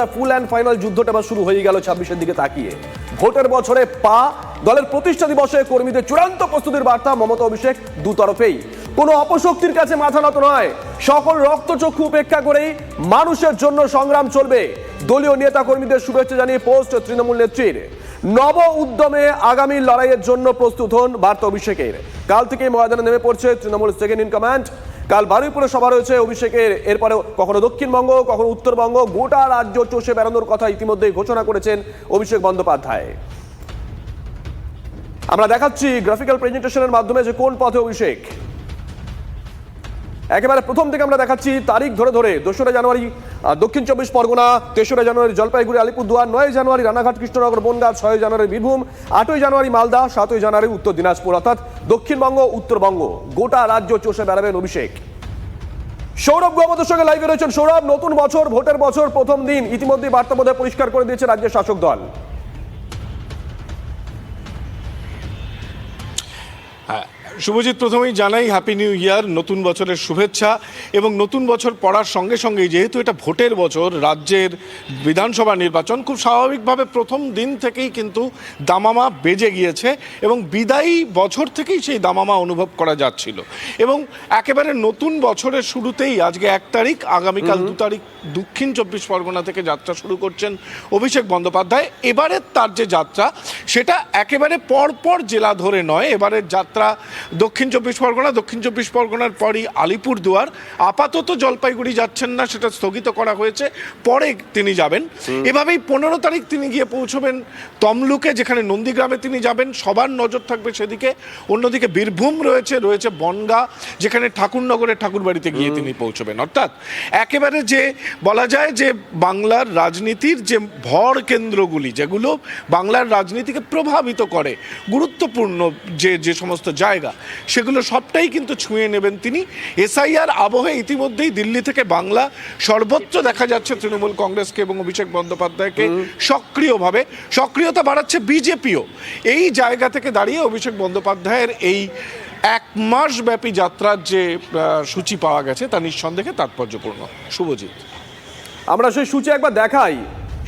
বোধহয় full and final যুদ্ধটা এবার শুরু হয়ে গেল ছাব্বিশের দিকে তাকিয়ে। ভোটের বছরে পা, দলের প্রতিষ্ঠা দিবসে কর্মীদের চূড়ান্ত প্রস্তুতির বার্তা মমতা অভিষেক দুতরফেই কোনো অপশক্তির কাছে মাথা নত নয়, সকল রক্তচক্ষু উপেক্ষা করেই মানুষের জন্য সংগ্রাম চলবে। দলীয় নেতা কর্মীদের শুভেচ্ছা জানিয়ে পোস্ট তৃণমূল নেত্রীর। নব উদ্যমে আগামী লড়াইয়ের জন্য প্রস্তুত হন বার্তা অভিষেকের। কাল থেকে ময়দানে নেমে পড়ছে তৃণমূল সেকেন্ড ইন কমান্ড কাল বারুইপুরে সভা রয়েছে অভিষেকের। এরপরে কখনো দক্ষিণবঙ্গ, কখনো উত্তরবঙ্গ, গোটা রাজ্য চষে বেড়ানোর কথা ইতিমধ্যেই ঘোষণা করেছেন অভিষেক বন্দ্যোপাধ্যায়। আমরা দেখাচ্ছি গ্রাফিক্যাল প্রেজেন্টেশনের মাধ্যমে যে কোন পথে অভিষেক। একেবারে প্রথম থেকে আমরা দেখাচ্ছি তারিখ ধরে ধরে, দোসরা জানুয়ারি দক্ষিণ চব্বিশ পরগনা, তেসরা জানুয়ারি জলপাইগুড়ি, আলিপুরদুয়ার, নয় জানুয়ারি রানাঘাট, কৃষ্ণনগর, বনগাঁ, ছয় জানুয়ারি বীরভূম, আটই জানুয়ারি মালদা, সাতই জানুয়ারি উত্তর দিনাজপুর, অর্থাৎ দক্ষিণবঙ্গ, উত্তরবঙ্গ। গোটা রাজ্য চষে বেড়াবেন অভিষেক। সৌরভ গমতের সঙ্গে লাইভে রয়েছেন সৌরভ। নতুন বছর, ভোটের বছর প্রথম দিন। ইতিমধ্যে বার্তা পরিষ্কার করে দিয়েছে রাজ্যের শাসক দল। শুভজিৎ প্রথমেই জানাই হ্যাপি নিউ ইয়ার নতুন বছরের শুভেচ্ছা এবং নতুন বছর পড়ার সঙ্গে সঙ্গেই যেহেতু এটা ভোটের বছর রাজ্যের বিধানসভা নির্বাচন খুব স্বাভাবিকভাবে প্রথম দিন থেকেই কিন্তু দামামা বেজে গিয়েছে এবং বিদায়ী বছর থেকেই সেই দামামা অনুভব করা যাচ্ছিল। এবং একেবারে নতুন বছরের শুরুতেই আজকে এক তারিখ আগামীকাল দু তারিখ দক্ষিণ চব্বিশ পরগনা থেকে যাত্রা শুরু করছেন অভিষেক বন্দ্যোপাধ্যায়। এবারের তার যে যাত্রা সেটা একেবারে পরপর জেলা ধরে নয় এবারের যাত্রা দক্ষিণ চব্বিশ পরগনা দক্ষিণ চব্বিশ পরগনার পরই আলিপুরদুয়ার। আপাতত জলপাইগুড়ি যাচ্ছেন না সেটা স্থগিত করা হয়েছে। পরে তিনি যাবেন। এভাবেই পনেরো তারিখ তিনি গিয়ে পৌঁছবেন তমলুকে যেখানে নন্দীগ্রামে তিনি যাবেন। সবার নজর থাকবে সেদিকে। অন্যদিকে বীরভূম রয়েছে রয়েছে বনগা যেখানে ঠাকুরনগরের ঠাকুরবাড়িতে গিয়ে তিনি পৌঁছবেন। অর্থাৎ একেবারে যে বলা যায় যে বাংলার রাজনীতির যে ভর কেন্দ্রগুলি যেগুলো বাংলার রাজনীতিকে প্রভাবিত করে গুরুত্বপূর্ণ যে যে সমস্ত জায়গা সেগুলো সবটাই কিন্তু ছুঁয়ে নেবেন তিনি। এসআইআর আবহে ইতিমধ্যেই দিল্লি থেকে বাংলা সর্বোচ্চ দেখা যাচ্ছে তৃণমূল কংগ্রেসকে এবং অভিষেক বন্দ্যোপাধ্যায়কে সক্রিয়ভাবে। সক্রিয়তা বাড়াচ্ছে বিজেপিও। এই জায়গা থেকে দাঁড়িয়ে অভিষেক বন্দ্যোপাধ্যায়ের এই এক মাস ব্যাপী যাত্রার যে সূচি পাওয়া গেছে তা নিঃসন্দেহে তাৎপর্যপূর্ণ। শুভজিৎ। আমরা সেই সূচি একবার দেখাই।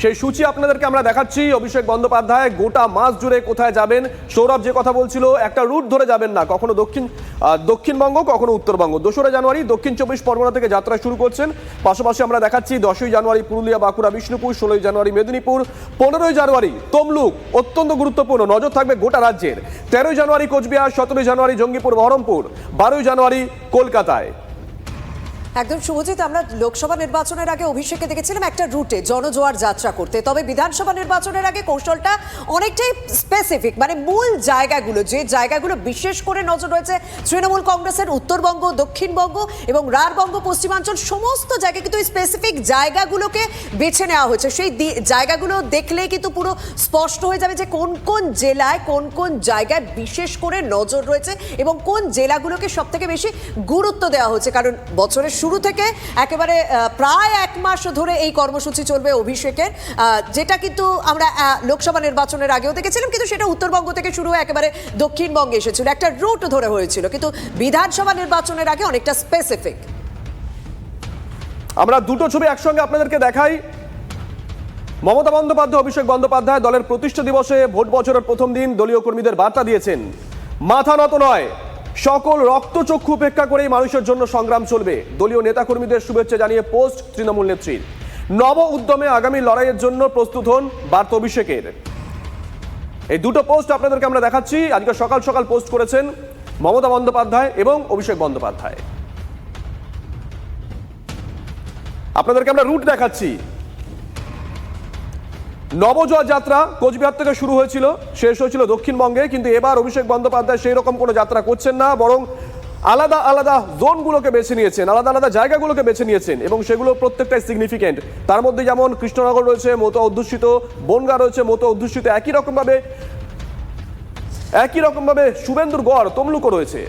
সেই সূচি আপনাদেরকে আমরা দেখাচ্ছি। অভিষেক বন্দ্যোপাধ্যায়, গোটা মাস জুড়ে কোথায় যাবেন? সৌরভ যে কথা বলছিল, একটা রুট ধরে যাবেন না। কখনো দক্ষিণ দক্ষিণবঙ্গ, কখনো উত্তরবঙ্গ। দোসরা জানুয়ারি, দক্ষিণ চব্বিশ পরগনা থেকে যাত্রা শুরু করছেন। পাশাপাশি আমরা দেখাচ্ছি দশই জানুয়ারি পুরুলিয়া, বাঁকুড়া, বিষ্ণুপুর, ষোলোই জানুয়ারি মেদিনীপুর, পনেরোই জানুয়ারি তমলুক অত্যন্ত গুরুত্বপূর্ণ। নজর থাকবে গোটা রাজ্যের। তেরোই জানুয়ারি কোচবিহার, সতেরোই জানুয়ারি জঙ্গিপুর, বহরমপুর, বারোই জানুয়ারি কলকাতায়। একদম শুভজিৎ আমরা লোকসভা নির্বাচনের আগে অভিষেকে দেখেছিলাম একটা রুটে জনজোয়ার যাত্রা করতে। তবে বিধানসভা নির্বাচনের আগে কৌশলটা অনেকটাই স্পেসিফিক মানে মূল জায়গাগুলো, যে জায়গাগুলো বিশেষ করে নজর রয়েছে তৃণমূল কংগ্রেসের উত্তরবঙ্গ, দক্ষিণবঙ্গ এবং রাঢ়বঙ্গ পশ্চিমাঞ্চল, সমস্ত জায়গায় কিন্তু স্পেসিফিক জায়গাগুলোকে বেছে নেওয়া হয়েছে। সেই জায়গাগুলো দেখলেই কিন্তু পুরো স্পষ্ট হয়ে যাবে যে কোন কোন জেলায়, কোন কোন জায়গায় বিশেষ করে নজর রয়েছে এবং কোন জেলাগুলোকে সব থেকে বেশি গুরুত্ব দেওয়া হচ্ছে। কারণ বছরের শুরু থেকে একেবারে প্রায় এক মাস ধরে এই কর্মসূচি চলবে অভিষেকের যেটা কিন্তু আমরা লোকসভা নির্বাচনের আগেও দেখেছিলাম, কিন্তু সেটা উত্তরবঙ্গ থেকে শুরু হয়ে একেবারে দক্ষিণবঙ্গে এসেছিল। একটা রুট ধরে হয়েছিল, কিন্তু বিধানসভা নির্বাচনের আগে অনেকটা স্পেসিফিক আমরা দুটো ছবি একসঙ্গে আপনাদেরকে দেখাই। মমতা বন্দ্যোপাধ্যায়, অভিষেক বন্দ্যোপাধ্যায় দলের প্রতিষ্ঠা দিবসে ভোট বছরের প্রথম দিন দলীয় কর্মীদের বার্তা দিয়েছেন। মাথা নত নয় সকল রক্তচক্ষু উপেক্ষা করেই মানুষের জন্য সংগ্রাম চলবে। দলীয় নেতাকর্মীদের শুভেচ্ছা জানিয়ে পোস্ট তৃণমূল নেত্রীর নব উদ্যমে আগামী লড়াইয়ের জন্য প্রস্তুত হন বার্তা অভিষেকের। এই দুটো পোস্ট আপনাদেরকে আমরা দেখাচ্ছি। আজকে সকাল সকাল পোস্ট করেছেন মমতা বন্দ্যোপাধ্যায় এবং অভিষেক বন্দ্যোপাধ্যায়। আপনাদেরকে আমরা রুট দেখাচ্ছি। নবজোয়ার যাত্রা কোচবিহার থেকে শুরু হয়েছিল, শেষ হয়েছিল দক্ষিণবঙ্গে, কিন্তু এবার অভিষেক বন্দ্যোপাধ্যায় সেই রকম কোনো যাত্রা করছেন না, বরং আলাদা আলাদা জোনগুলোকে বেছে নিয়েছেন, আলাদা আলাদা জায়গাগুলোকে বেছে নিয়েছেন, এবং সেগুলো প্রত্যেকটাই সিগনিফিকেন্ট তার মধ্যে যেমন কৃষ্ণনগর রয়েছে, মতো অধ্যুষিত, বনগা রয়েছে, মতো অধ্যুষিত, একই রকমভাবে একই রকমভাবে শুভেন্দুর গড় তমলুকও রয়েছে।